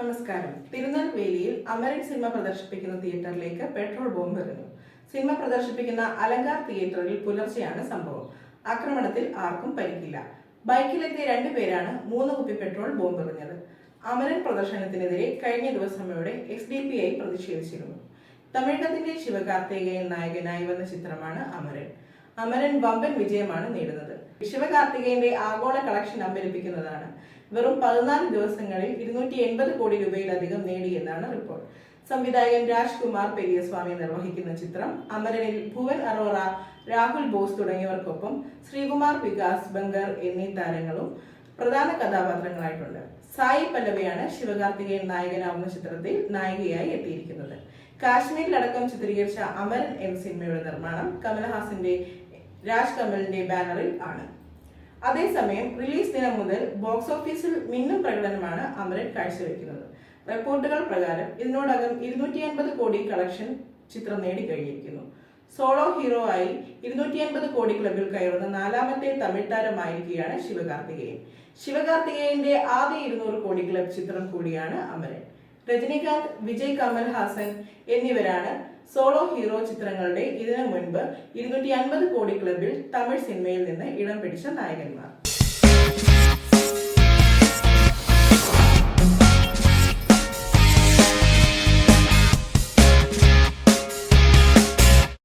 നമസ്കാരം. തിരുനെൽവേലിയിൽ അമരൻ സിനിമ പ്രദർശിപ്പിക്കുന്ന തിയേറ്ററിലേക്ക് പെട്രോൾ ബോംബ് എറിഞ്ഞു. സിനിമ പ്രദർശിപ്പിക്കുന്ന അലങ്കാർ തിയേറ്ററിൽ പുലർച്ചെയാണ് സംഭവം. ആക്രമണത്തിൽ ആർക്കും പരിക്കില്ല. ബൈക്കിലെത്തിയ രണ്ടുപേരാണ് മൂന്ന് കുപ്പി പെട്രോൾ ബോംബ് എറിഞ്ഞത്. അമരൻ പ്രദർശനത്തിനെതിരെ കഴിഞ്ഞ ദിവസമയോടെ എസ് ഡി പി ഐ പ്രതിഷേധിച്ചിരുന്നു. തമിഴകത്തിന്റെ ശിവകാർത്തികേയൻ നായകനായി വന്ന ചിത്രമാണ് അമരൻ. അമരൻ വമ്പൻ വിജയമാണ് നേടുന്നത്. ശിവകാർത്തികേന്റെ ആഗോള കളക്ഷൻ അമ്പരിപ്പിക്കുന്നതാണ്. വെറും പതിനാല് ദിവസങ്ങളിൽ ഇരുന്നൂറ്റി എൺപത് കോടി രൂപയിലധികം നേടിയെന്നാണ് റിപ്പോർട്ട്. സംവിധായകൻ രാജ്കുമാർ പെരിയസ്വാമി നിർവഹിക്കുന്ന ചിത്രം അമരനിൽ ഭുവൻ അറോറ രാഹുൽ ബോസ് തുടങ്ങിയവർക്കൊപ്പം ശ്രീകുമാർ വികാസ് ബംഗർ എന്നീ താരങ്ങളും പ്രധാന കഥാപാത്രങ്ങളായിട്ടുണ്ട്. സായി പല്ലവിയാണ് ശിവകാർത്തികേയൻ നായകനാവുന്ന ചിത്രത്തിൽ നായികയായി എത്തിയിരിക്കുന്നത്. കാശ്മീരിലടക്കം ചിത്രീകരിച്ച അമരൻ എന്ന സിനിമയുടെ നിർമ്മാണം കമൽഹാസന്റെ രാജ് കമലിന്റെ ബാനറിൽ ആണ്. അതേസമയം റിലീസ് ദിനം മുതൽ ബോക്സ് ഓഫീസിൽ മിന്നും പ്രകടനമാണ് അമരൻ കാഴ്ചവെക്കുന്നത്. റിപ്പോർട്ടുകൾ പ്രകാരം ഇതിനോടകം ഇരുന്നൂറ്റി അൻപത് കോടി കളക്ഷൻ ചിത്രം നേടിക്കഴിഞ്ഞിരിക്കുന്നു. സോളോ ഹീറോ ആയി ഇരുന്നൂറ്റി അൻപത് കോടി ക്ലബിൽ കയറുന്ന നാലാമത്തെ തമിഴ് താരമായിരിക്കുകയാണ് ശിവകാർത്തികേയൻ. ശിവകാർത്തികേയന്റെ ആദ്യ ഇരുന്നൂറ് കോടി ക്ലബ് ചിത്രം കൂടിയാണ് അമരൻ. രജനീകാന്ത് വിജയ് കമൽ ഹാസൻ എന്നിവരാണ് സോളോ ഹീറോ ചിത്രങ്ങളുടെ ഇതിനു മുൻപ് ഇരുന്നൂറ്റി അൻപത് കോടി ക്ലബിൽ തമിഴ് സിനിമയിൽ നിന്ന് ഇടം പിടിച്ച നായകന്മാർ.